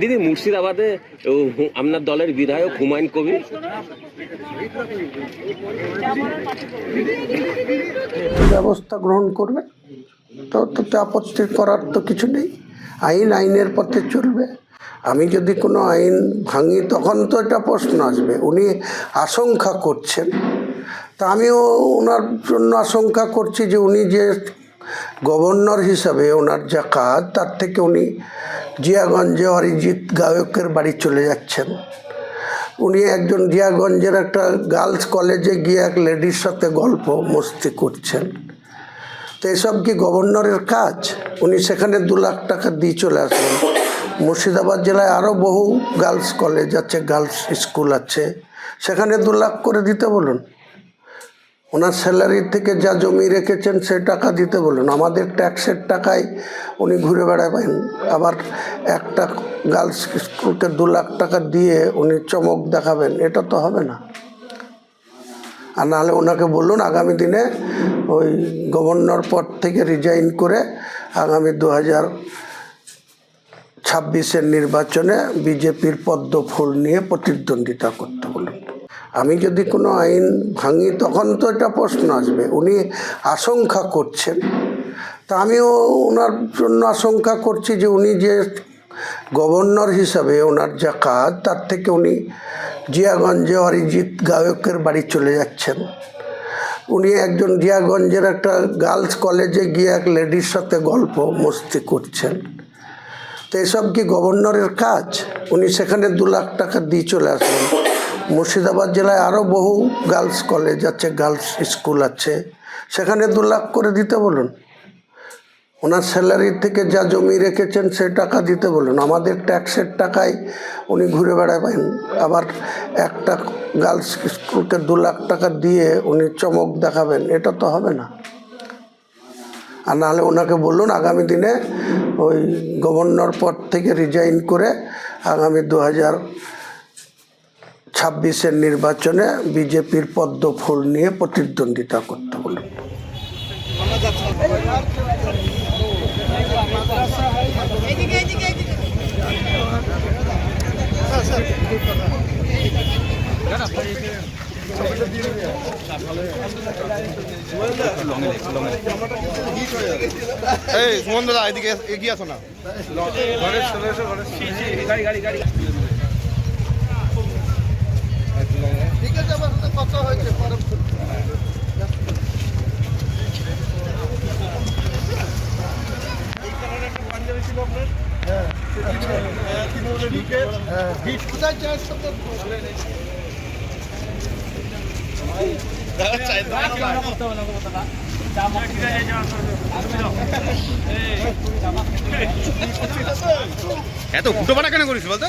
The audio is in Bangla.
দিদি, মুর্শিদাবাদে আপনার দলের বিধায়ক হুমায়ুন কবির? ব্যবস্থা গ্রহণ করবে। তো তাতে আপত্তি করার তো কিছু নেই। আইন, আইনের পথে চলবে। আমি যদি কোনো আইন ভাঙি, তখন তো এটা প্রশ্ন আসবে। উনি আশঙ্কা করছেন। তা আমিও ওনার জন্য আশঙ্কা করছি যে উনি যে গভর্নর হিসাবে ওনার যা কাজ, তার থেকে উনি জিয়াগঞ্জে অরিজিৎ গায়কের বাড়ি চলে যাচ্ছেন। উনি একজন জিয়াগঞ্জের একটা গার্লস কলেজে গিয়ে এক লেডির সাথে গল্প মস্তি করছেন। তো এসব কি গভর্নরের কাজ? উনি সেখানে দু লাখ টাকা দিয়ে চলে আসবেন মুর্শিদাবাদ জেলায় আরও বহু গার্লস কলেজ আছে, গার্লস স্কুল আছে। সেখানে দু লাখ করে দিতে বলুন। ওনার স্যালারি থেকে যা জমি রেখেছেন সে টাকা দিতে বলুন। আমাদের ট্যাক্সের টাকায় উনি ঘুরে বেড়াবেন। আবার একটা গার্লস স্কুলকে দু লাখ টাকা দিয়ে উনি চমক দেখাবেন। এটা তো হবে না। আর নাহলে ওনাকে বলুন, আগামী দিনে ওই গভর্নর পদ থেকে রিজাইন করে আগামী দু হাজার ছাব্বিশের নির্বাচনে বিজেপির পদ্ম ফুল নিয়ে প্রতিদ্বন্দ্বিতা করতে বলুন। আমি যদি কোনো আইন ভাঙি, তখন তো এটা প্রশ্ন আসবে। উনি আশঙ্কা করছেন। তা আমিও ওনার জন্য আশঙ্কা করছি যে উনি যে গভর্নর হিসাবে ওনার যা কাজ, তার থেকে উনি জিয়াগঞ্জে অরিজিৎ গায়কের বাড়ি চলে যাচ্ছেন। উনি একজন জিয়াগঞ্জের একটা গার্লস কলেজে গিয়ে এক লেডির সাথে গল্প মস্তি করছেন। তো এসব কি গভর্নরের কাজ? উনি সেখানে দু লাখ টাকা দিয়ে চলে আসবেন। মুর্শিদাবাদ জেলায় আরও বহু গার্লস কলেজ আছে, গার্লস স্কুল আছে। সেখানে দু লাখ করে দিতে বলুন। ওনার স্যালারি থেকে যা জমি রেখেছেন সে টাকা দিতে বলুন। আমাদের ট্যাক্সের টাকায় উনি ঘুরে বেড়াবেন। আবার একটা গার্লস স্কুলকে দু লাখ টাকা দিয়ে উনি চমক দেখাবেন, এটা তো হবে না। আর নাহলে ওনাকে বলুন, আগামী দিনে ওই গভর্নর পদ থেকে রিজাইন করে আগামী দু হাজার ছাব্বিশের নির্বাচনে বিজেপির পদ্ম ফুল নিয়ে প্রতিদ্বন্দ্বিতা করতে বলুন। এই সুমন দাদা এদিকে এগিয়ে আসো না। এত ফুটো পাটা কেন করিস বলতো?